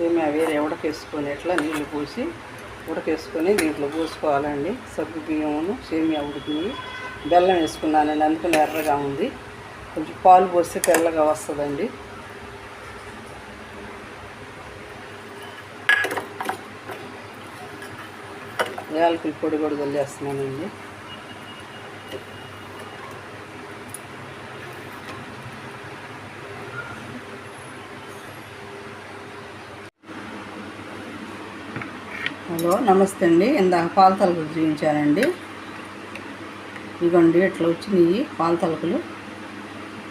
సేమియా వేరే ఉడకేసుకొని ఇట్లా నీళ్ళు పోసి ఉడకేసుకొని దీంట్లో పోసుకోవాలండి. సగ్గు బియ్యమును సేమియా ఉడికింది. బెల్లం వేసుకున్నానండి అందుకని ఎర్రగా ఉంది. కొంచెం పాలు పోస్తే తెల్లగా వస్తుందండి. యాలకుల పొడి కూడా చల్లేస్తున్నానండి హలో నమస్తే అండి. ఇందాక పాల తలుపులు చూపించానండి ఇదిగోండి ఇట్లా వచ్చినాయి పాల తలుపులు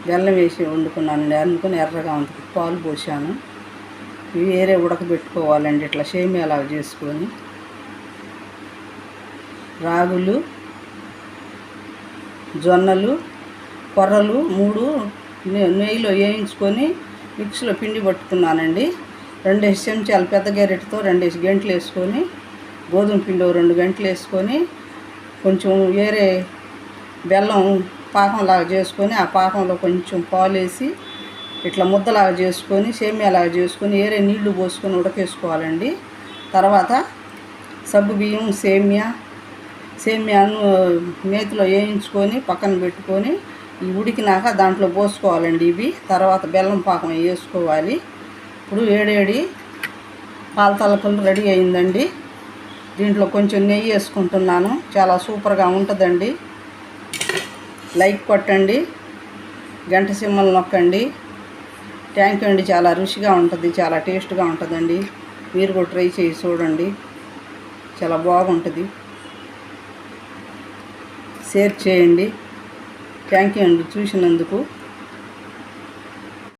బెల్లం వేసి వండుకున్నానండి. అందుకుని ఎర్రగా ఉంది. పాలు పోసాను. ఇవి వేరే ఉడకబెట్టుకోవాలండి. ఇట్లా సేమియాలాగా చేసుకొని. రాగులు జొన్నలు కొర్రలు మూడు నెయ్యిలో వేయించుకొని మిక్సీలో పిండి పట్టుకున్నానండి. రెండేసి చెంచాలు పెద్ద గెరెట్తో రెండేసి గంటలు వేసుకొని గోధుమ పిండి రెండు గంటలు వేసుకొని కొంచెం వేరే బెల్లం పాకంలాగా చేసుకొని ఆ పాకంలో కొంచెం పాలు వేసి ఇట్లా ముద్దలాగా చేసుకొని సేమియాలాగా చేసుకొని వేరే నీళ్ళు పోసుకొని ఉడకేసుకోవాలండి. తర్వాత సబ్బు బియ్యం సేమియా సేమియాను మేతిలో వేయించుకొని పక్కన పెట్టుకొని ఉడికినాక దాంట్లో పోసుకోవాలండి ఇవి. తర్వాత బెల్లం పాకం వేసుకోవాలి. ఇప్పుడు వేడేడి పాల తలకలు రెడీ అయిందండి. దీంట్లో కొంచెం నెయ్యి వేసుకుంటున్నాను. చాలా సూపర్గా ఉంటుందండి. లైక్ కొట్టండి. గంట సింహలు నొక్కండి. థ్యాంక్ యూ అండి. చాలా రుచిగా ఉంటుంది. చాలా టేస్ట్గా ఉంటుందండి. మీరు కూడా ట్రై చేసి చూడండి. చాలా బాగుంటుంది. షేర్ చేయండి. థ్యాంక్ యూ అండి. చూసినందుకు.